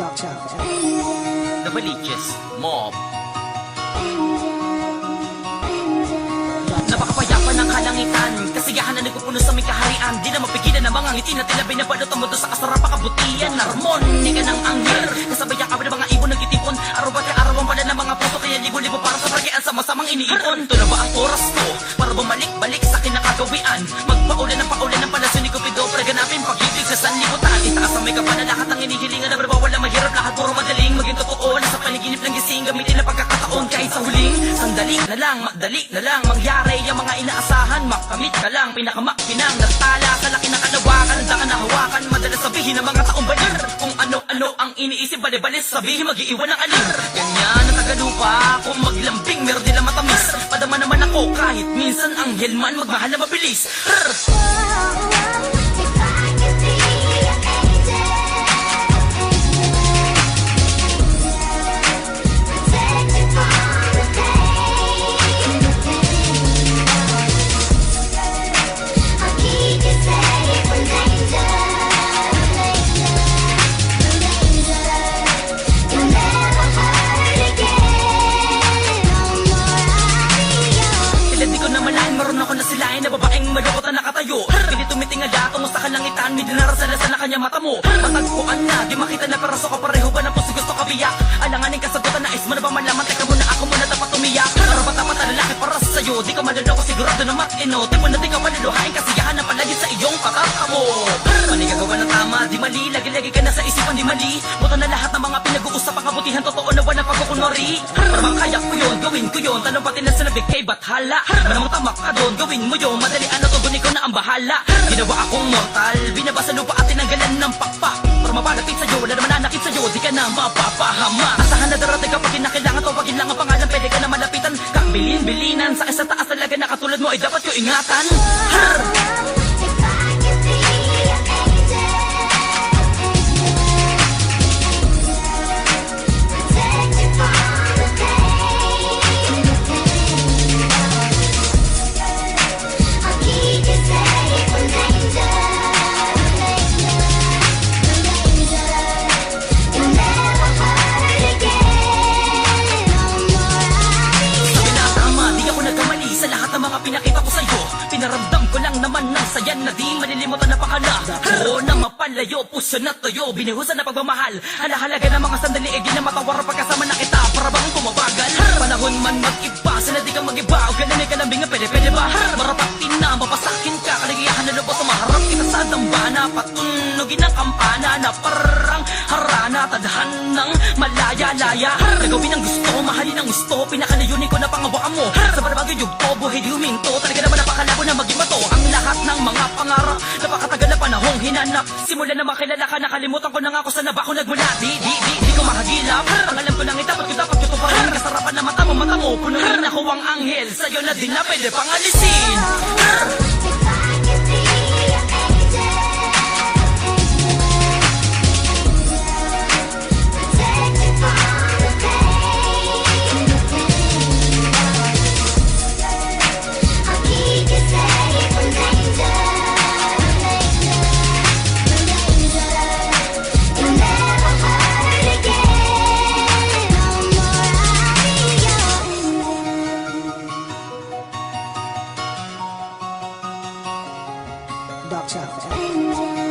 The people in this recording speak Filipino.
Doctor. The Valiches Mob. Napakapayapa ng kalangitan. Kasiyahan na nagpupuno sa may kaharian. Di na mapigilan ng mga ngiti na tila binabalot ang mundo sa kasarap kabutihan. Narmonika ng anghel Kasabay ang kabi ng mga ibon nagtitipon Araw kay araw ang pala ng mga puso Kaya libo-libo para sa pragyaan sa masamang iniipon. Ito na ba ang oras ko Para bumalik-balik pag-ibig sa sanlibutan Itaas ang may kapana lahat ang hinihilingan na wala mahirap. Lahat puro madaling Maging totoo. Na sa panaginip ng gising Gamitin ang pagkakataon. Kahit sa huling Sandali na lang, madali na lang. Mangyari ang mga inaasahan Makamit ka lang, pinakamakpinang Nagtala sa laki ng kalawakan. Daka na hawakan, madalas sabihin ng mga taong balir Kung ano-ano ang iniisip bali-balis Sabihin mag-iiwan ng alir Ganyan ang tagalupa Kung maglambing, meron nila matamis. Padama naman ako kahit minsan ang man Magmahal na mabilis. Rrr! Na silayan na babaeng malukot na nakatayo. Pilit tumitingala, tungo sa kalangitan, may dinarasalasan na kanya mata mo. Matagpuan na, di makita na peraso ka pareho ba na puso gusto kabiyak? Alanganin kasagutan, nais mo na ba malaman, teka muna ako muna dapat umiyak. Karapat dapat na lalaki para sa'yo, di ka maluloko sigurado na matino. Di mo na di ka maluluhain, kasiyahan na palagi sa iyong patatamo Mali gagawa ng tama, di mali, lagi-lagi ka na sa isipan, di mali. Buto na lahat ng na walang pagkukunwari Para bang kaya ko yun, gawin ko yun, tanong pati na sinabi kay Bathala. Malamang tamak ka doon, gawin mo yun, madali ano to, ko na ang bahala. Ginawa akong mortal, binabasa lupa at tinanggalan ng pakpak. Para mapalapit sa'yo, wala naman nanakit sa'yo, di ka na mapapahama. Asahan na darating kapag kinakailangan to, pag lang ang pangalan, pwede ka na malapitan. Kabilin-bilinan, sa isa taas talaga na katulad mo ay dapat ko ingatan. Har! Oo na mapalayo, puso na tuyo, binihusan na pagmamahal. Halahalaga ng mga sandali, eh di na matawar pagkasama na kita. Para bang kumabagal Panahon man mag-iba, sana di ka mag-iba. O ganun ka lambing, pwede pwede ba? Marapatin na, mapasakin ka, kaligayahan na lubos Maharap kita sa dambana, patunugin ang kampana Na parang harana, tadhanang malaya-laya. Nagawin ang gusto, mahalin ang gusto. Pinakalayunin ko na pangawaan mo. Sa barabagay yugto, buhay huminto Talaga naman napakalabo na maging hinanap Simula na makilala ka, nakalimutan ko na nga kung saan na ba ako nagmula. Di, di, di, di ko mahagilap. Ang alam ko lang itapat ko dapat tutuparin Kasarapan na mata mo, mata mo. Punuin ako ang anghel. Sa'yo na din na pwede pang alisin 我看